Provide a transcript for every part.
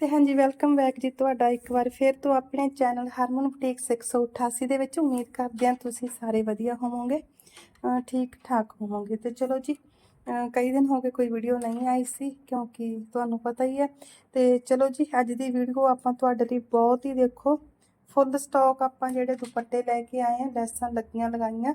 ਤੇ ਹਾਂਜੀ welcome back ਜੀ ਤੁਹਾਡਾ ਇੱਕ ਵਾਰ ਫਿਰ ਤੋਂ ਆਪਣੇ ਚੈਨਲ ਹਰਮਨ ਬੁਟੀਕ 688 ਦੇ ਵਿੱਚ। ਉਮੀਦ ਕਰਦੇ ਹਾਂ ਤੁਸੀਂ ਸਾਰੇ ਵਧੀਆ ਹੋਵੋਗੇ। ਠੀਕ ਠਾਕ ਹੋਵੋਗੇ। ਤੇ ਚਲੋ ਜੀ ਕਈ ਦਿਨ ਹੋ ਗਏ ਕੋਈ ਵੀਡੀਓ ਨਹੀਂ ਆਈ ਸੀ, ਕਿਉਂਕਿ ਤੁਹਾਨੂੰ ਪਤਾ ਹੀ ਹੈ। ਤੇ ਚਲੋ ਜੀ, ਅੱਜ ਦੀ ਵੀਡੀਓ ਆਪਾਂ ਤੁਹਾਡੇ ਲਈ ਬਹੁਤ ਹੀ ਦੇਖੋ ਫੁੱਲ ਸਟਾਕ ਆਪਾਂ ਜਿਹੜੇ ਦੁਪੱਟੇ ਲੈ ਕੇ ਆਏ ਆ ਲੈਸਾਂ ਲੱਗੀਆਂ ਲਗਾਈਆਂ।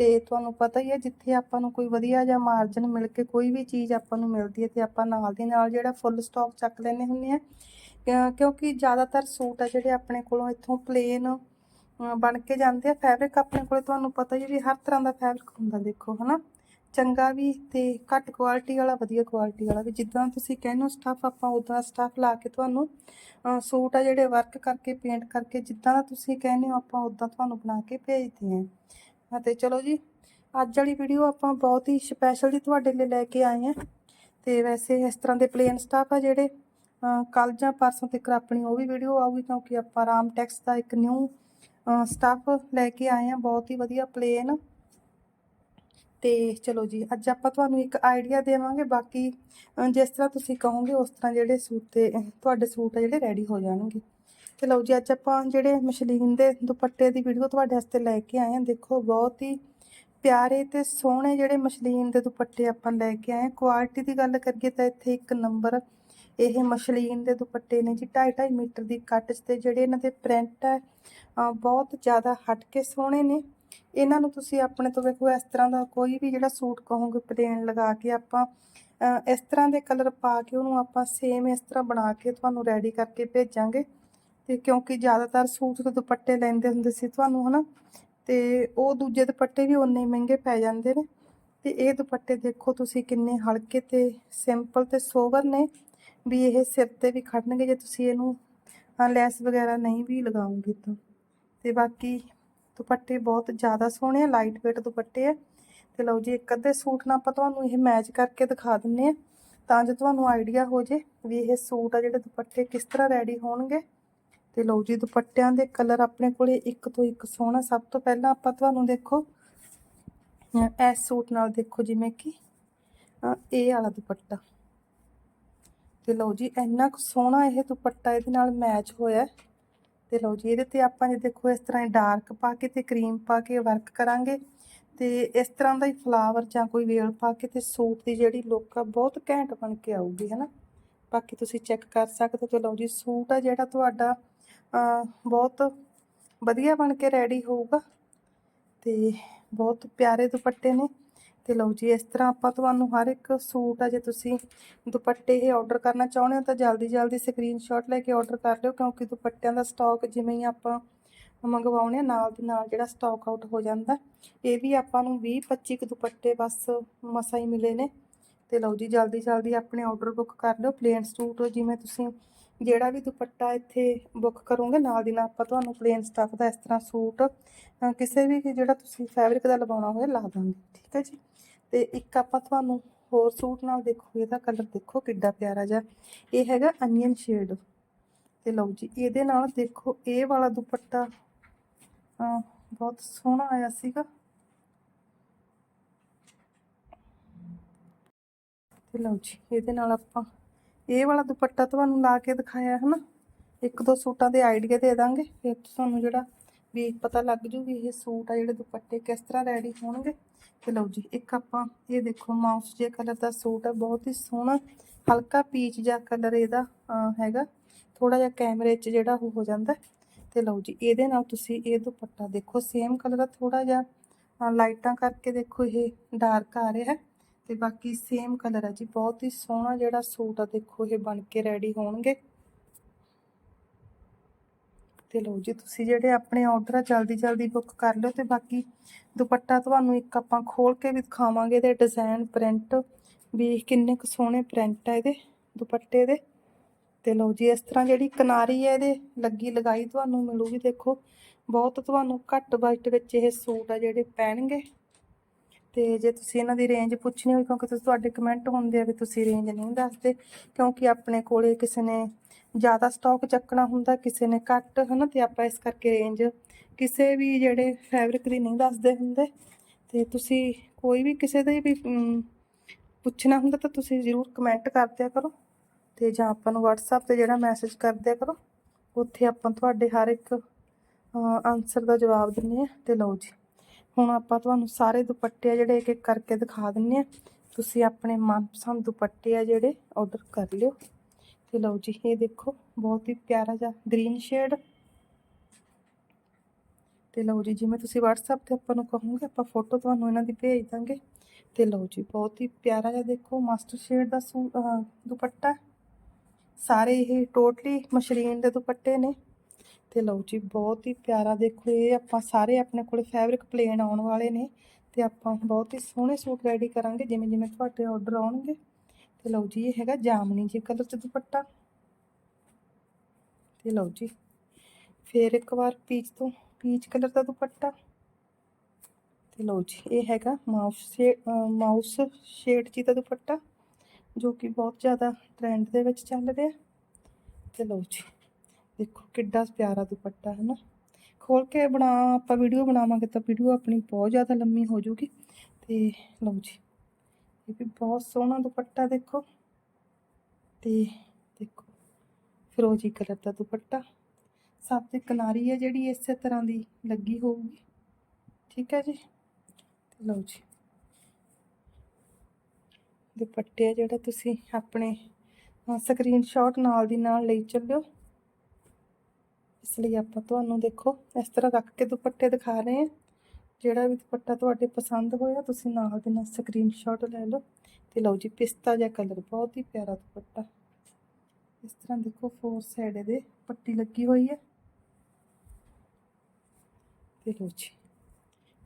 ਤੇ ਤੁਹਾਨੂੰ ਪਤਾ ਹੀ ਹੈ, ਜਿੱਥੇ ਆਪਾਂ ਨੂੰ ਕੋਈ ਵਧੀਆ ਜਾਂ ਮਾਰਜਨ ਮਿਲ ਕੇ ਕੋਈ ਵੀ ਚੀਜ਼ ਆਪਾਂ ਨੂੰ ਮਿਲਦੀ ਹੈ, ਤੇ ਆਪਾਂ ਨਾਲ ਦੀ ਨਾਲ ਜਿਹੜਾ ਫੁੱਲ ਸਟਾਕ ਚੱਕ ਲੈਨੇ ਹੁੰਦੇ ਆ ਕਿਉਂਕਿ ਜ਼ਿਆਦਾਤਰ ਸੂਟ ਆ ਜਿਹੜੇ ਆਪਣੇ ਕੋਲੋਂ ਇੱਥੋਂ ਪਲੇਨ ਬਣ ਕੇ ਜਾਂਦੇ ਆ। ਫੈਬਰਿਕ ਆਪਣੇ ਕੋਲੇ ਤੁਹਾਨੂੰ ਪਤਾ ਹੀ ਹੈ ਵੀ ਹਰ ਤਰ੍ਹਾਂ ਦਾ ਫੈਬਰਿਕ ਹੁੰਦਾ, ਦੇਖੋ, ਹਨਾ। ਚੰਗਾ ਵੀ ਤੇ ਘੱਟ ਕੁਆਲਿਟੀ ਵਾਲਾ, ਵਧੀਆ ਕੁਆਲਿਟੀ ਵਾਲਾ ਵੀ। ਜਿੱਦਾਂ ਤੁਸੀਂ ਕਹਿੰਦੇ ਹੋ ਸਟਾਫ ਆਪਾਂ ਉਦਾਂ ਸਟਾਫ ਲਾ ਕੇ ਤੁਹਾਨੂੰ ਸੂਟ ਆ ਜਿਹੜੇ ਵਰਕ ਕਰਕੇ ਪੇਂਟ ਕਰਕੇ, ਜਿੱਦਾਂ ਦਾ ਤੁਸੀਂ ਕਹਿੰਦੇ ਹੋ, ਆਪਾਂ ਉਦਾਂ ਤੁਹਾਨੂੰ ਬਣਾ ਕੇ ਭੇਜਦੇ ਹਾਂ। ਅਤੇ ਚਲੋ ਜੀ, ਅੱਜ ਵਾਲੀ ਵੀਡੀਓ ਆਪਾਂ ਬਹੁਤ ਹੀ ਸਪੈਸ਼ਲ ਜੀ ਤੁਹਾਡੇ ਲਈ ਲੈ ਕੇ ਆਏ ਹਾਂ। ਤੇ ਵੈਸੇ ਇਸ ਤਰ੍ਹਾਂ ਦੇ ਪਲੇਨ ਸਟਾਫ ਆ ਜਿਹੜੇ ਕੱਲ ਜਾਂ ਪਰਸੋਂ ਤੱਕ ਆਪਣੀ ਉਹ ਵੀ ਵੀਡੀਓ ਆਊਗੀ, ਕਿਉਂਕਿ ਆਪਾਂ ਰਾਮ ਟੈਕਸ ਦਾ ਇੱਕ ਨਿਊ ਸਟਾਫ ਲੈ ਕੇ ਆਏ ਹਾਂ। ਬਹੁਤ ਹੀ ਵਧੀਆ ਪਲੇਨ ਤੇ ਚਲੋ ਜੀ, ਅੱਜ ਆਪਾਂ ਤੁਹਾਨੂੰ ਇੱਕ ਆਈਡੀਆ ਦੇਵਾਂਗੇ। ਬਾਕੀ ਜਿਸ ਤਰ੍ਹਾਂ ਤੁਸੀਂ ਕਹੋਗੇ, ਉਸ ਤਰ੍ਹਾਂ ਜਿਹੜੇ ਸੂਟ ਤੇ, ਤੁਹਾਡੇ ਸੂਟ ਆ ਜਿਹੜੇ ਰੈਡੀ ਹੋ ਜਾਣਗੇ। ਤੇ ਲਓ ਜੀ, ਅੱਜ ਆਪਾਂ ਜਿਹੜੇ ਮਸ਼ਲੀਨ ਦੇ ਦੁਪੱਟੇ ਦੀ ਵੀਡੀਓ ਤੁਹਾਡੇ ਵਾਸਤੇ ਲੈ ਕੇ ਆਏ ਹਾਂ। ਦੇਖੋ, ਬਹੁਤ ਹੀ ਪਿਆਰੇ ਤੇ ਸੋਹਣੇ ਜਿਹੜੇ ਮਸ਼ਲੀਨ ਦੇ ਦੁਪੱਟੇ ਆਪਾਂ ਲੈ ਕੇ ਆਏ ਹਾਂ। ਕੁਆਲਿਟੀ ਦੀ ਗੱਲ ਕਰੀਏ ਤਾਂ ਇੱਥੇ ਇੱਕ ਨੰਬਰ ਇਹ ਮਸ਼ਲੀਨ ਦੇ ਦੁਪੱਟੇ ਨੇ ਜੀ। 2.5 ਮੀਟਰ ਦੀ ਕੱਟ 'ਚ ਤੇ ਜਿਹੜੇ ਇਹਨਾਂ ਦੇ ਪ੍ਰਿੰਟ ਹੈ ਬਹੁਤ ਜ਼ਿਆਦਾ ਹਟ ਕੇ ਸੋਹਣੇ ਨੇ। ਇਹਨਾਂ ਨੂੰ ਤੁਸੀਂ ਆਪਣੇ ਤੋਂ ਵੇਖੋ, ਇਸ ਤਰ੍ਹਾਂ ਦਾ ਕੋਈ ਵੀ ਜਿਹੜਾ ਸੂਟ ਕਹੋਗੇ ਪਲੇਨ ਲਗਾ ਕੇ ਆਪਾਂ ਇਸ ਤਰ੍ਹਾਂ ਦੇ ਕਲਰ ਪਾ ਕੇ ਉਹਨੂੰ ਆਪਾਂ ਸੇਮ ਇਸ ਤਰ੍ਹਾਂ ਬਣਾ ਕੇ ਤੁਹਾਨੂੰ ਰੈਡੀ ਕਰਕੇ ਭੇਜਾਂਗੇ। ਤੇ ਕਿਉਂਕਿ ਜ਼ਿਆਦਾਤਰ ਸੂਟ ਦੇ ਦੁਪੱਟੇ ਲੈਂਦੇ ਹੁੰਦੇ ਸੀ ਤੁਹਾਨੂੰ, ਹਨਾ? ਤੇ ਉਹ ਦੂਜੇ ਦੁਪੱਟੇ ਵੀ ਉਨੇ ਹੀ ਮਹਿੰਗੇ ਪੈ ਜਾਂਦੇ ਨੇ। ਤੇ ਇਹ ਦੁਪੱਟੇ ਦੇਖੋ ਤੁਸੀਂ ਕਿੰਨੇ ਹਲਕੇ ਤੇ ਸਿੰਪਲ ਤੇ ਸੋਬਰ ਨੇ। ਵੀ ਇਹ ਸਿਰ ਤੇ ਵੀ ਖੜਨਗੇ ਜੇ ਤੁਸੀਂ ਇਹਨੂੰ ਲੈਸ ਵਗੈਰਾ ਨਹੀਂ ਵੀ ਲਗਾਉਂਗੇ ਤਾਂ। ਤੇ ਬਾਕੀ ਦੁਪੱਟੇ ਬਹੁਤ ਜ਼ਿਆਦਾ ਸੋਹਣੇ ਆ ਲਾਈਟ weight ਦੁਪੱਟੇ ਆ। ਤੇ ਲਓ ਜੀ, ਇੱਕ ਅੱਧੇ ਸੂਟ ਨਾਲ ਆਪਾਂ ਤੁਹਾਨੂੰ ਇਹ ਮੈਚ ਕਰਕੇ ਦਿਖਾ ਦਿੰਨੇ ਆ। ਤਾਂ ਜੋ ਤੁਹਾਨੂੰ ਆਈਡੀਆ ਹੋ ਜੇ ਵੀ ਇਹ ਸੂਟ ਆ ਜਿਹੜੇ ਦੁਪੱਟੇ ਕਿਸ ਤਰ੍ਹਾਂ ਰੈਡੀ ਹੋਣਗੇ। ਤੇ ਲਓ ਜੀ, ਦੁਪੱਟਿਆਂ ਦੇ ਕਲਰ ਆਪਣੇ ਕੋਲੇ ਇੱਕ ਤੋਂ ਇੱਕ ਸੋਹਣਾ। ਸਭ ਤੋਂ ਪਹਿਲਾਂ ਆਪਾਂ ਤੁਹਾਨੂੰ ਦੇਖੋ ਇਸ ਸੂਟ ਨਾਲ ਦੇਖੋ ਜਿਵੇਂ ਕਿ ਇਹ ਵਾਲਾ ਦੁਪੱਟਾ। ਤੇ ਲਓ ਜੀ, ਇੰਨਾ ਕੁ ਸੋਹਣਾ ਇਹ ਦੁਪੱਟਾ ਇਹਦੇ ਨਾਲ ਮੈਚ ਹੋਇਆ। ਹੈ। ਤੇ ਲਓ ਜੀ, ਇਹਦੇ ਤੇ ਆਪਾਂ ਜੇ ਦੇਖੋ ਇਸ ਤਰ੍ਹਾਂ ਡਾਰਕ ਪਾ ਕੇ ਤੇ ਕਰੀਮ ਪਾ ਕੇ ਵਰਕ ਕਰਾਂਗੇ। ਤੇ ਇਸ ਤਰ੍ਹਾਂ ਦਾ ਹੀ ਫਲਾਵਰ ਜਾਂ ਕੋਈ ਵੇਲ ਪਾ ਕੇ ਤੇ ਸੂਟ ਦੀ ਜਿਹੜੀ ਲੁੱਕ ਆ ਬਹੁਤ ਘੈਂਟ ਬਣ ਕੇ ਆਊਗੀ, ਹਨਾ? ਬਾਕੀ ਤੁਸੀਂ ਚੈੱਕ ਕਰ ਸਕਦੇ ਹੋ। ਤੇ ਲਓ ਜੀ, ਸੂਟ ਆ ਜਿਹੜਾ ਤੁਹਾਡਾ ਬਹੁਤ ਵਧੀਆ ਬਣ ਕੇ ਰੈਡੀ ਹੋਊਗਾ ਤੇ ਬਹੁਤ ਪਿਆਰੇ ਦੁਪੱਟੇ ਨੇ। ਤੇ ਲਓ ਜੀ, ਇਸ ਤਰ੍ਹਾਂ ਆਪਾਂ ਤੁਹਾਨੂੰ ਹਰ ਇੱਕ ਸੂਟ ਆ, ਜੇ ਤੁਸੀਂ ਦੁਪੱਟੇ ਇਹ ਆਰਡਰ ਕਰਨਾ ਚਾਹੁੰਦੇ ਹੋ ਤਾਂ ਜਲਦੀ ਜਲਦੀ ਸਕਰੀਨਸ਼ਾਟ ਲੈ ਕੇ ਆਰਡਰ ਕਰ ਲਿਓ, ਕਿਉਂਕਿ ਦੁਪੱਟਿਆਂ ਦਾ ਸਟਾਕ ਜਿਵੇਂ ਹੀ ਆਪਾਂ ਮੰਗਵਾਉਣੇ ਆ, ਨਾਲ ਦੀ ਨਾਲ ਜਿਹੜਾ ਸਟਾਕ ਆਊਟ ਹੋ ਜਾਂਦਾ। ਇਹ ਵੀ ਆਪਾਂ ਨੂੰ 20 25 ਕੁ ਦੁਪੱਟੇ ਬਸ ਮਸਾ ਹੀ ਮਿਲੇ ਨੇ। ਤੇ ਲਓ ਜੀ, ਜਲਦੀ ਜਲਦੀ ਆਪਣੇ ਆਰਡਰ ਬੁੱਕ ਕਰ ਲਿਓ ਪਲੇਨ ਸੂਟ ਜਿਵੇਂ ਤੁਸੀਂ ਜਿਹੜਾ ਵੀ ਦੁਪੱਟਾ ਇੱਥੇ ਬੁੱਕ ਕਰੋਗੇ, ਨਾਲ ਦੀ ਨਾਲ ਆਪਾਂ ਤੁਹਾਨੂੰ ਪਲੇਨ ਸਟੱਫ ਦਾ ਇਸ ਤਰ੍ਹਾਂ ਸੂਟ ਕਿਸੇ ਵੀ ਜਿਹੜਾ ਤੁਸੀਂ ਫੈਬਰਿਕ ਦਾ ਲਗਾਉਣਾ ਹੋਵੇ ਲਾ ਦਾਂਗੇ, ਠੀਕ ਹੈ ਜੀ? ਤੇ ਇੱਕ ਆਪਾਂ ਤੁਹਾਨੂੰ ਹੋਰ ਸੂਟ ਨਾਲ ਦੇਖੋ, ਇਹਦਾ ਕਲਰ ਦੇਖੋ ਕਿੱਡਾ ਪਿਆਰਾ ਜਿਹਾ। ਇਹ ਹੈਗਾ ਅਨੀਅਨ ਸ਼ੇਡ ਤੇ ਲਓ ਜੀ, ਇਹਦੇ ਨਾਲ ਦੇਖੋ, ਇਹ ਵਾਲਾ ਦੁਪੱਟਾ ਬਹੁਤ ਸੋਹਣਾ ਆਇਆ ਸੀਗਾ। ਤੇ ਲਓ ਜੀ, ਇਹਦੇ ਨਾਲ ਆਪਾਂ ਇਹ ਵਾਲਾ ਦੁਪੱਟਾ ਤੁਹਾਨੂੰ ਲਾ ਕੇ ਦਿਖਾਇਆ ਹੈ ਨਾ ਇੱਕ ਦੋ ਸੂਟਾਂ ਦੇ ਆਈਡੀਆ ਦੇ ਦਾਂਗੇ, ਫਿਰ ਤੁਹਾਨੂੰ ਜਿਹੜਾ ਵੀ ਪਤਾ ਲੱਗ ਜੂ ਇਹ ਸੂਟ ਆ ਜਿਹੜੇ ਦੁਪੱਟੇ ਕਿਸ ਤਰ੍ਹਾਂ ਰੈਡੀ ਹੋਣਗੇ। ਤੇ ਲਓ ਜੀ, ਇੱਕ ਆਪਾਂ ਇਹ ਦੇਖੋ, ਮਾਊਸ ਜੇ ਕਲਰ ਦਾ ਸੂਟ ਆ, ਬਹੁਤ ਹੀ ਸੋਹਣਾ, ਹਲਕਾ ਪੀਚ ਜਿਹਾ ਕਲਰ ਇਹਦਾ ਹੈਗਾ। ਥੋੜਾ ਜਿਹਾ ਕੈਮਰੇ 'ਚ ਜਿਹੜਾ ਉਹ ਹੋ ਜਾਂਦਾ। ਹੈ। ਤੇ ਲਓ ਜੀ, ਇਹਦੇ ਨਾਲ ਤੁਸੀਂ ਇਹ ਦੁਪੱਟਾ ਦੇਖੋ ਸੇਮ ਕਲਰ ਦਾ ਥੋੜਾ ਜਿਹਾ ਲਾਈਟਾਂ ਕਰਕੇ ਦੇਖੋ, ਇਹ ਡਾਰਕ ਆ ਰਿਹਾ। ਹੈ ਤੇ ਬਾਕੀ ਸੇਮ ਕਲਰ ਹੈ ਜੀ। ਬਹੁਤ ਹੀ ਸੋਹਣਾ ਜਿਹੜਾ ਸੂਟ ਆ, ਦੇਖੋ ਇਹ ਬਣ ਕੇ ਰੈਡੀ ਹੋਣਗੇ। ਤੇ ਲਓ ਜੀ, ਤੁਸੀਂ ਜਿਹੜੇ ਆਪਣੇ ਆਰਡਰ ਆ, ਜਲਦੀ ਜਲਦੀ ਬੁੱਕ ਕਰ ਲਿਓ ਤੇ ਬਾਕੀ ਦੁਪੱਟਾ ਤੁਹਾਨੂੰ ਇੱਕ ਆਪਾਂ ਖੋਲ ਕੇ ਵੀ ਦਿਖਾਵਾਂਗੇ ਇਹਦੇ ਡਿਜ਼ਾਈਨ ਪ੍ਰਿੰਟ ਵੀ ਕਿੰਨੇ ਕੁ ਸੋਹਣੇ ਪ੍ਰਿੰਟ ਆ ਇਹਦੇ ਦੁਪੱਟੇ ਦੇ। ਤੇ ਲਓ ਜੀ, ਇਸ ਤਰ੍ਹਾਂ ਜਿਹੜੀ ਕਿਨਾਰੀ ਹੈ ਇਹਦੇ ਲੱਗੀ ਲਗਾਈ ਤੁਹਾਨੂੰ ਮਿਲੂਗੀ, ਦੇਖੋ। ਬਹੁਤ ਤੁਹਾਨੂੰ ਘੱਟ ਬਜਟ ਵਿੱਚ ਇਹ ਸੂਟ ਆ ਜਿਹੜੇ ਪੈਣਗੇ ਤੇ ਜੇ ਤੁਸੀਂ ਇਹਨਾਂ ਦੀ ਰੇਂਜ ਪੁੱਛਣੀ ਹੋਵੇ ਕਿਉਂਕਿ ਤੁਸੀਂ ਤੁਹਾਡੇ ਕਮੈਂਟ ਹੁੰਦੇ ਆ ਵੀ ਤੁਸੀਂ ਰੇਂਜ ਨਹੀਂ ਦੱਸਦੇ, ਕਿਉਂਕਿ ਆਪਣੇ ਕੋਲੇ ਕਿਸੇ ਨੇ ਜ਼ਿਆਦਾ ਸਟਾਕ ਚੱਕਣਾ ਹੁੰਦਾ, ਕਿਸੇ ਨੇ ਘੱਟ, ਹਨਾ? ਤੇ ਆਪਾਂ ਇਸ ਕਰਕੇ ਰੇਂਜ ਕਿਸੇ ਵੀ ਜਿਹੜੇ ਫੈਬਰਿਕ ਦੀ ਨਹੀਂ ਦੱਸਦੇ ਹੁੰਦੇ। ਤੇ ਤੁਸੀਂ ਕੋਈ ਵੀ ਕਿਸੇ ਦੇ ਵੀ ਪੁੱਛਣਾ ਹੁੰਦਾ ਤਾਂ ਤੁਸੀਂ ਜ਼ਰੂਰ ਕਮੈਂਟ ਕਰਦਿਆ ਕਰੋ। ਤੇ ਜਾਂ ਆਪਾਂ ਨੂੰ WhatsApp ਤੇ ਜਿਹੜਾ ਮੈਸੇਜ ਕਰਦਿਆ ਕਰੋ। ਉੱਥੇ ਆਪਾਂ ਤੁਹਾਡੇ ਹਰ ਇੱਕ ਆਨਸਰ ਦਾ ਜਵਾਬ ਦਿੰਨੇ ਆ। ਤੇ ਲਓ ਜੀ। ਹੁਣ ਆਪਾਂ ਤੁਹਾਨੂੰ ਸਾਰੇ ਦੁਪੱਟੇ ਆ ਜਿਹੜੇ ਇੱਕ ਇੱਕ ਕਰਕੇ ਦਿਖਾ ਦਿੰਨੇ ਆ। ਤੁਸੀਂ ਆਪਣੇ ਮਨਪਸੰਦ ਦੁਪੱਟੇ ਆ ਜਿਹੜੇ ਆਰਡਰ ਕਰ ਲਿਓ। ਤੇ ਲਓ ਜੀ, ਇਹ ਦੇਖੋ, ਬਹੁਤ ਹੀ ਪਿਆਰਾ ਜਿਹਾ ਗ੍ਰੀਨ ਸ਼ੇਡ ਤੇ ਲਓ ਜੀ, ਜਿਵੇਂ ਤੁਸੀਂ WhatsApp ਤੇ ਆਪਾਂ ਨੂੰ ਕਹੋਗੇ, ਆਪਾਂ ਫੋਟੋ ਤੁਹਾਨੂੰ ਇਹਨਾਂ ਦੀ ਭੇਜ ਦਾਂਗੇ। ਤੇ ਲਓ ਜੀ, ਬਹੁਤ ਹੀ ਪਿਆਰਾ ਜਿਹਾ ਦੇਖੋ ਮਾਸਟਰ ਸ਼ੇਡ ਦਾ ਸੂ ਦੁਪੱਟਾ। ਸਾਰੇ ਇਹ ਟੋਟਲੀ ਮਸ਼ਰੀਨ ਦੇ ਦੁਪੱਟੇ ਨੇ। ਤੇ ਲਓ ਜੀ, ਬਹੁਤ ਹੀ ਪਿਆਰਾ ਦੇਖੋ, ਇਹ ਆਪਾਂ ਸਾਰੇ ਆਪਣੇ ਕੋਲ ਫੈਬਰਿਕ ਪਲੇਨ ਆਉਣ ਵਾਲੇ ਨੇ ਤੇ ਆਪਾਂ ਬਹੁਤ ਹੀ ਸੋਹਣੇ ਸੂਟ ਰੈਡੀ ਕਰਾਂਗੇ, ਜਿਵੇਂ ਜਿਵੇਂ ਤੁਹਾਡੇ ਆਰਡਰ ਆਉਣਗੇ। ਤੇ ਲਓ ਜੀ, ਇਹ ਹੈਗਾ ਜਾਮਨੀ ਜੀ ਕਲਰ ਚ ਦੁਪੱਟਾ। ਤੇ ਲਓ ਜੀ, ਫੇਰ ਇੱਕ ਵਾਰ ਪੀਚ ਤੋਂ ਪੀਚ ਕਲਰ ਦਾ ਦੁਪੱਟਾ। ਤੇ ਲਓ ਜੀ, ਇਹ ਹੈਗਾ ਮਾਊਸ ਸ਼ੇ ਮਾਊਸ ਸ਼ੇਡ ਜੀ ਦਾ ਦੁਪੱਟਾ, ਜੋ ਕਿ ਬਹੁਤ ਜ਼ਿਆਦਾ ਟ੍ਰੈਂਡ ਦੇ ਵਿੱਚ ਚੱਲ ਰਿਹਾ। ਤੇ ਲਓ ਜੀ ਦੇਖੋ ਕਿੱਡਾ ਪਿਆਰਾ ਦੁਪੱਟਾ ਹੈ ਨਾ ਖੋਲ ਕੇ ਬਣਾ, ਆਪਾਂ ਵੀਡੀਓ ਬਣਾਵਾਂਗੇ ਤਾਂ ਵੀਡੀਓ ਆਪਣੀ ਬਹੁਤ ਜ਼ਿਆਦਾ ਲੰਮੀ ਹੋ ਜੂਗੀ ਤੇ ਲਓ ਜੀ, ਇਹ ਵੀ ਬਹੁਤ ਸੋਹਣਾ ਦੁਪੱਟਾ ਦੇਖੋ। ਤੇ ਦੇਖੋ, ਫਿਰੋਜੀ ਕਲਰ ਦਾ ਦੁਪੱਟਾ। ਸਭ ਤੇ ਕਿਨਾਰੀ ਹੈ ਜਿਹੜੀ ਇਸੇ ਤਰ੍ਹਾਂ ਦੀ ਲੱਗੀ ਹੋਊਗੀ। ਠੀਕ ਹੈ ਜੀ? ਤੇ ਲਓ ਜੀ, ਦੁਪੱਟੇ ਆ ਜਿਹੜਾ ਤੁਸੀਂ ਆਪਣੇ ਸਕਰੀਨਸ਼ਾਟ ਨਾਲ ਦੀ ਨਾਲ ਲਈ ਚੱਲਿਓ। ਇਸ ਲਈ ਆਪਾਂ ਤੁਹਾਨੂੰ ਦੇਖੋ, ਇਸ ਤਰ੍ਹਾਂ ਰੱਖ ਕੇ ਦੁਪੱਟੇ ਦਿਖਾ ਰਹੇ ਹਾਂ। ਜਿਹੜਾ ਵੀ ਦੁਪੱਟਾ ਤੁਹਾਡੇ ਪਸੰਦ ਹੋਇਆ, ਤੁਸੀਂ ਨਾਲ ਦੇ ਨਾਲ ਸਕਰੀਨਸ਼ਾਟ ਲੈ ਲਓ। ਤੇ ਲਓ ਜੀ, ਪਿਸਤਾ ਜਿਹਾ ਕਲਰ ਬਹੁਤ ਹੀ ਪਿਆਰਾ ਦੁਪੱਟਾ। ਇਸ ਤਰ੍ਹਾਂ ਦੇਖੋ ਫੋਰ ਸਾਈਡ ਦੇ ਪੱਟੀ ਲੱਗੀ ਹੋਈ ਹੈ। ਤੇ ਲਓ ਜੀ,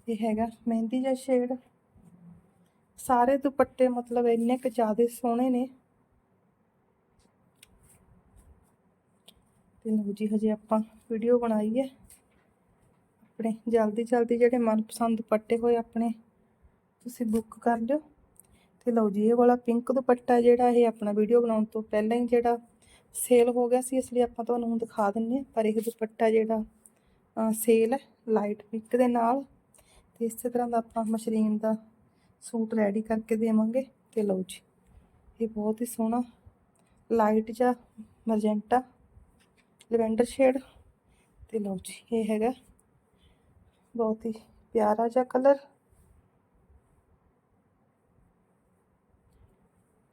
ਇਹ ਹੈਗਾ ਮਹਿੰਦੀ ਜਿਹਾ ਸ਼ੇਡ ਸਾਰੇ ਦੁਪੱਟੇ ਮਤਲਬ ਇੰਨੇ ਕੁ ਜ਼ਿਆਦਾ ਸੋਹਣੇ ਨੇ। ਤੇ ਲਓ ਜੀ, ਹਜੇ ਆਪਾਂ ਵੀਡੀਓ ਬਣਾਈ ਹੈ। ਆਪਣੇ ਜਲਦੀ ਜਲਦੀ ਜਿਹੜੇ ਮਨਪਸੰਦ ਦੁਪੱਟੇ ਹੋਏ ਆਪਣੇ, ਤੁਸੀਂ ਬੁੱਕ ਕਰ ਲਿਓ। ਤੇ ਲਓ ਜੀ, ਇਹ ਵਾਲਾ ਪਿੰਕ ਦੁਪੱਟਾ ਜਿਹੜਾ ਇਹ ਆਪਣਾ ਵੀਡੀਓ ਬਣਾਉਣ ਤੋਂ ਪਹਿਲਾਂ ਹੀ ਜਿਹੜਾ ਸੇਲ ਹੋ ਗਿਆ ਸੀ, ਇਸ ਲਈ ਆਪਾਂ ਤੁਹਾਨੂੰ ਦਿਖਾ ਦਿੰਨੇ ਹਾਂ। ਪਰ ਇਹ ਦੁਪੱਟਾ ਜਿਹੜਾ ਸੇਲ ਹੈ ਲਾਈਟ ਪਿੰਕ ਦੇ ਨਾਲ। ਤੇ ਇਸੇ ਤਰ੍ਹਾਂ ਦਾ ਆਪਾਂ ਮਸ਼ਰੀਨ ਦਾ ਸੂਟ ਰੈਡੀ ਕਰਕੇ ਦੇਵਾਂਗੇ। ਤੇ ਲਓ ਜੀ, ਇਹ ਬਹੁਤ ਹੀ ਸੋਹਣਾ ਲਾਈਟ ਜਿਹਾ ਮਰਜੈਂਟਾ ਲਵੈਂਡਰ ਸ਼ੇਡ। ਤੇ ਲਓ ਜੀ, ਇਹ ਹੈਗਾ। ਬਹੁਤ ਹੀ ਪਿਆਰਾ ਜਿਹਾ ਕਲਰ।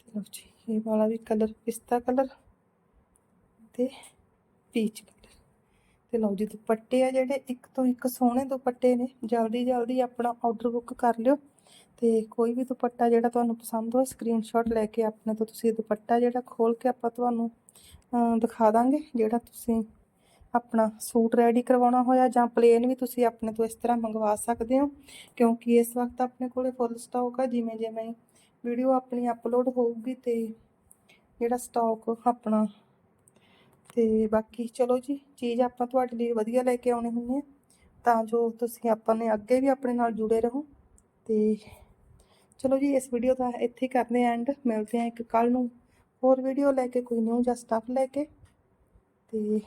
ਲਓ ਜੀ, ਇਹ ਵਾਲਾ ਵੀ ਕਲਰ, ਪਿਸਤਾ ਕਲਰ ਤੇ ਪੀਚ ਕਲਰ। ਤੇ ਲਓ ਜੀ, ਦੁਪੱਟੇ ਆ ਜਿਹੜੇ, ਇੱਕ ਤੋਂ ਇੱਕ ਸੋਹਣੇ ਦੁਪੱਟੇ ਨੇ। ਜਲਦੀ ਜਲਦੀ ਆਪਣਾ ਆਰਡਰ ਬੁੱਕ ਕਰ ਲਿਓ। ਤੇ ਕੋਈ ਵੀ ਦੁਪੱਟਾ ਜਿਹੜਾ ਤੁਹਾਨੂੰ ਪਸੰਦ ਹੋਵੇ ਸਕਰੀਨਸ਼ਾਟ ਲੈ ਕੇ ਆਪਣੇ ਤੋਂ ਤੁਸੀਂ ਦੁਪੱਟਾ ਜਿਹੜਾ ਖੋਲ ਕੇ ਆਪਾਂ ਤੁਹਾਨੂੰ ਦਿਖਾ ਦਾਂਗੇ, ਜਿਹੜਾ ਤੁਸੀਂ ਆਪਣਾ ਸੂਟ ਰੈਡੀ ਕਰਵਾਉਣਾ ਹੋਇਆ ਜਾਂ ਪਲੇਨ ਵੀ ਤੁਸੀਂ ਆਪਣੇ ਤੋਂ ਇਸ ਤਰ੍ਹਾਂ ਮੰਗਵਾ ਸਕਦੇ ਹੋ। ਕਿਉਂਕਿ ਇਸ ਵਕਤ ਆਪਣੇ ਕੋਲੇ ਫੁੱਲ ਸਟਾਕ ਆ, ਜਿਵੇਂ ਜਿਵੇਂ ਵੀਡੀਓ ਆਪਣੀ ਅਪਲੋਡ ਹੋਊਗੀ ਤੇ ਜਿਹੜਾ ਸਟਾਕ ਆਪਣਾ ਤੇ ਬਾਕੀ ਚਲੋ ਜੀ, ਚੀਜ਼ ਆਪਾਂ ਤੁਹਾਡੇ ਲਈ ਵਧੀਆ ਲੈ ਕੇ ਆਉਣੇ ਹੁੰਦੇ ਆ। ਤਾਂ ਜੋ ਤੁਸੀਂ ਆਪਾਂ ਨੇ ਅੱਗੇ ਵੀ ਆਪਣੇ ਨਾਲ ਜੁੜੇ ਰਹੋ। ਤੇ ਚਲੋ ਜੀ, ਇਸ ਵੀਡੀਓ ਦਾ ਇੱਥੇ ਹੀ ਕਰਦੇ ਐਂਡ ਮਿਲਦੇ ਆ ਇੱਕ ਕੱਲ ਨੂੰ। ਹੋਰ ਵੀਡੀਓ ਲੈ ਕੇ, ਕੋਈ ਨਿਊ ਜਾਂ ਸਟੱਫ ਲੈ ਕੇ। ਤੇ